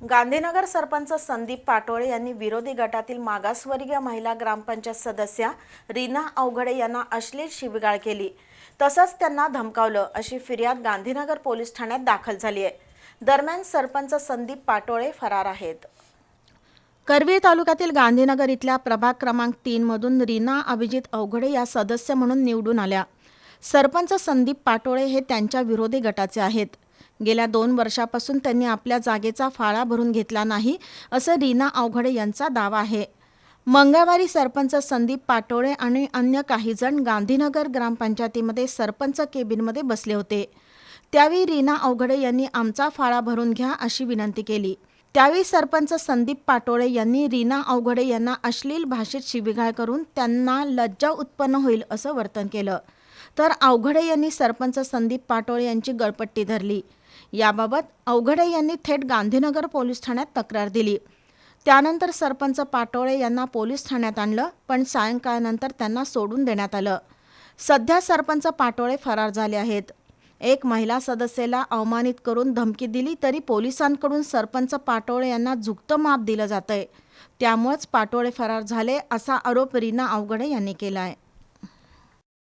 गांधीनगर सरपंच संदीप पाटोळे यांनी विरोधी गटातील मागासवर्गीय महिला ग्रामपंचायत सदस्या रीना अवघडे यांना अश्लील शिवीगाळ केली. तसंच त्यांना धमकावलं अशी फिर्याद गांधीनगर पोलीस ठाण्यात दाखल झाली आहे. दरम्यान सरपंच संदीप पाटोळे फरार आहेत. करवीर तालुक्यातील गांधीनगर इथल्या प्रभाग क्रमांक तीनमधून रीना अभिजित अवघडे या सदस्य म्हणून निवडून आल्या. सरपंच संदीप पाटोळे हे त्यांच्या विरोधी गटाचे आहेत. गेल्या दोन वर्षापासून त्यांनी आपल्या जागेचा फाळा भरून घेतला नाही असं रीना अवघडे यांचा दावा आहे. मंगळवारी सरपंच संदीप पाटोळे आणि अन्य काही जण गांधीनगर ग्रामपंचायतीमध्ये सरपंच केबिनमध्ये बसले होते. त्यावेळी रीना अवघडे यांनी आमचा फाळा भरून घ्या अशी विनंती केली. त्यावेळी सरपंच संदीप पाटोळे यांनी रीना अवघडे यांना अश्लील भाषेत शिवीगाळ करून त्यांना लज्जा उत्पन्न होईल असं वर्तन केलं. तर अवघडे यांनी सरपंच संदीप पाटोळे यांची गळपट्टी धरली. याबाबत अवघडे यांनी थेट गांधीनगर पोलीस ठाण्यात तक्रार दिली. त्यानंतर सरपंच पाटोळे यांना पोलीस ठाण्यात आणलं पण सायंकाळनंतर त्यांना सोडून देण्यात आलं. सध्या सरपंच पाटोळे फरार झाले आहेत. एक महिला सदस्येला अवमानित करून धमकी दिली तरी पोलिसांकडून सरपंच पाटोळे यांना झुकतं माप दिलं जातंय. त्यामुळेच पाटोळे फरार झाले असा आरोप रीना अवघडे यांनी केला आहे